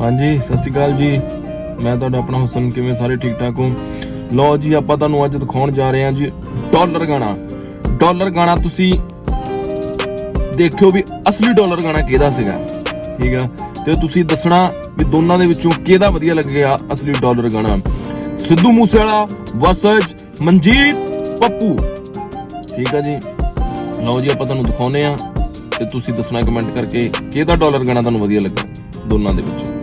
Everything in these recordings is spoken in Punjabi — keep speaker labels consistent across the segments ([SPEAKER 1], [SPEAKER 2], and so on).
[SPEAKER 1] ਹਾਂਜੀ, ਸਤਿ ਸ਼੍ਰੀ ਅਕਾਲ ਜੀ। ਮੈਂ ਤੁਹਾਡਾ ਆਪਣਾ ਹੁਸਨ, ਕਿਵੇਂ ਸਾਰੇ ਠੀਕ ਠਾਕ ਹੋ? ਲਓ ਜੀ, ਆਪਾਂ ਤੁਹਾਨੂੰ ਅੱਜ ਦਿਖਾਉਣ ਜਾ ਰਹੇ ਹਾਂ ਜੀ, ਡਾਲਰ ਗਾਣਾ। ਡਾਲਰ ਗਾਣਾ ਤੁਸੀਂ ਦੇਖਿਓ ਵੀ ਅਸਲੀ ਡਾਲਰ ਗਾਣਾ ਕਿਹਦਾ ਸੀਗਾ। ਠੀਕ ਆ? ਤੇ ਤੁਸੀਂ ਦੱਸਣਾ ਵੀ ਦੋਨਾਂ ਦੇ ਵਿੱਚੋਂ ਕਿਹਦਾ ਵਧੀਆ ਲੱਗਿਆ ਅਸਲੀ ਡਾਲਰ ਗਾਣਾ। ਸਿੱਧੂ ਮੂਸੇਵਾਲਾ ਵਰਸਸ ਮਨਜੀਤ ਪੱਪੂ। ਠੀਕ ਆ ਜੀ? ਲਓ ਜੀ, ਆਪਾਂ ਤੁਹਾਨੂੰ ਦਿਖਾਉਨੇ ਆ ਤੇ ਤੁਸੀਂ ਦੱਸਣਾ ਕਮੈਂਟ ਕਰਕੇ ਕਿਹਦਾ ਡਾਲਰ ਗਾਣਾ ਤੁਹਾਨੂੰ ਵਧੀਆ ਲੱਗਾ ਦੋਨਾਂ ਦੇ ਵਿੱਚੋਂ।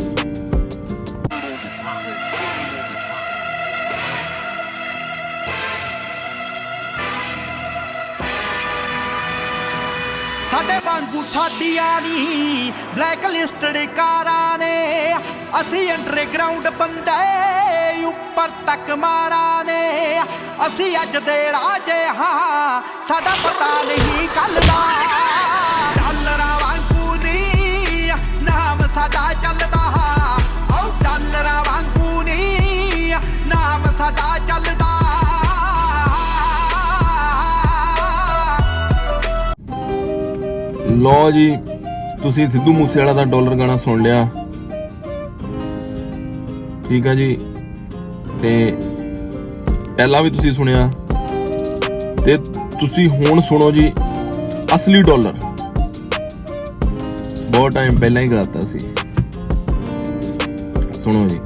[SPEAKER 2] ਸਾਡੇ ਵਾਂਗੂ ਸਾਡੀਆਂ ਨੀ। ਬਲੈਕ ਲਿਸਟਡ ਕਾਰਾਂ ਨੇ, ਅਸੀਂ ਅੰਡਰਗਰਾਉਂਡ ਬੰਦੇ, ਉੱਪਰ ਤੱਕ ਮਾਰਾਂ ਨੇ। ਅਸੀਂ ਅੱਜ ਦੇ ਰਾਜੇ ਹਾਂ, ਸਾਡਾ ਪਤਾ ਨਹੀਂ
[SPEAKER 1] ਲੋ ਜੀ, ਤੁਸੀਂ ਸਿੱਧੂ ਮੂਸੇਵਾਲਾ ਦਾ ਡਾਲਰ ਗਾਣਾ ਸੁਣ ਲਿਆ। ਠੀਕ ਆ ਜੀ। ਤੇ ਪਹਿਲਾਂ ਵੀ ਤੁਸੀਂ ਸੁਣਿਆ। ਤੇ ਤੁਸੀਂ ਹੁਣ ਸੁਣੋ ਜੀ, ਅਸਲੀ ਡਾਲਰ। ਬਹੁਤ ਟਾਈਮ ਪਹਿਲਾਂ ਹੀ ਕਰਾਤਾ ਸੀ। ਸੁਣੋ ਜੀ।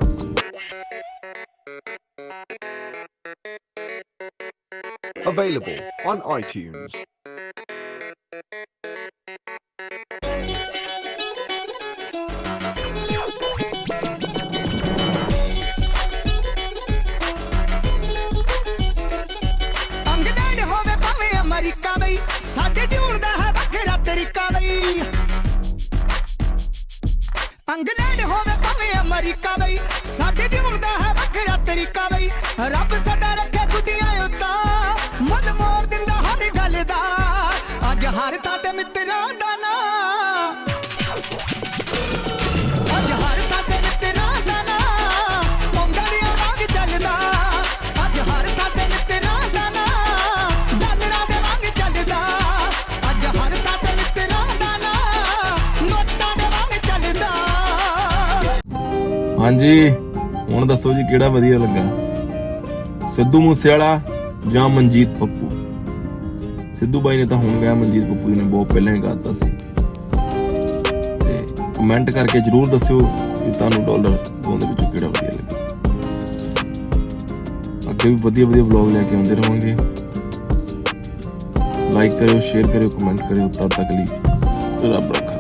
[SPEAKER 3] Available on iTunes.
[SPEAKER 2] ਤਰੀਕਾ ਬਈ। ਸਾਡੇ ਜੂਨ ਦਾ ਹੈ ਵੱਖਰਾ ਤਰੀਕਾ ਬਈ। ਰੱਬ ਸਾਡਾ ਰੱਖੇ ਗੁੱਡੀਆਂ ਉੱਤਾ। ਮੁੱਲ ਮੋੜ ਦਿੰਦਾ ਹਰ ਗੱਲ ਦਾ। ਅੱਜ ਹਰ ਥਾਂ ਤੇ ਮਿੱਤਰਾਂ ਦਾ ਨਾਂ।
[SPEAKER 1] ਹਾਂਜੀ, ਹੁਣ ਦੱਸੋ ਜੀ ਕਿਹੜਾ ਵਧੀਆ ਲੱਗਾ? ਸਿੱਧੂ ਮੂਸੇਵਾਲਾ ਜਾਂ ਮਨਜੀਤ ਪੱਪੂ? ਸਿੱਧੂ ਬਾਈ ਨੇ ਤਾਂ ਹੁਣ ਗਿਆ ਮਨਜੀਤ ਪੱਪੂ ਜੀ ਨੇ ਬਹੁਤ ਪਹਿਲਾਂ ਹੀ ਗਾਤਾ ਸੀ। ਤੇ ਕਮੈਂਟ ਕਰਕੇ ਜਰੂਰ ਦੱਸਿਓ ਕਿ ਤੁਹਾਨੂੰ ਡਾਲਰ ਦੋਵਾਂ ਦੇ ਵਿੱਚੋਂ ਕਿਹੜਾ ਵਧੀਆ ਲੱਗਾ। ਅੱਗੇ ਵੀ ਵਧੀਆ ਵਧੀਆ ਵਲੌਗ ਲੈ ਕੇ ਆਉਂਦੇ ਰਹਾਂਗੇ ਲਾਈਕ ਕਰਿਓ ਸ਼ੇਅਰ ਕਰਿਓ ਕਮੈਂਟ ਕਰਿਓ, ਤਦ ਤੱਕ ਲਈ ਰੱਬ ਰੱਖਾ।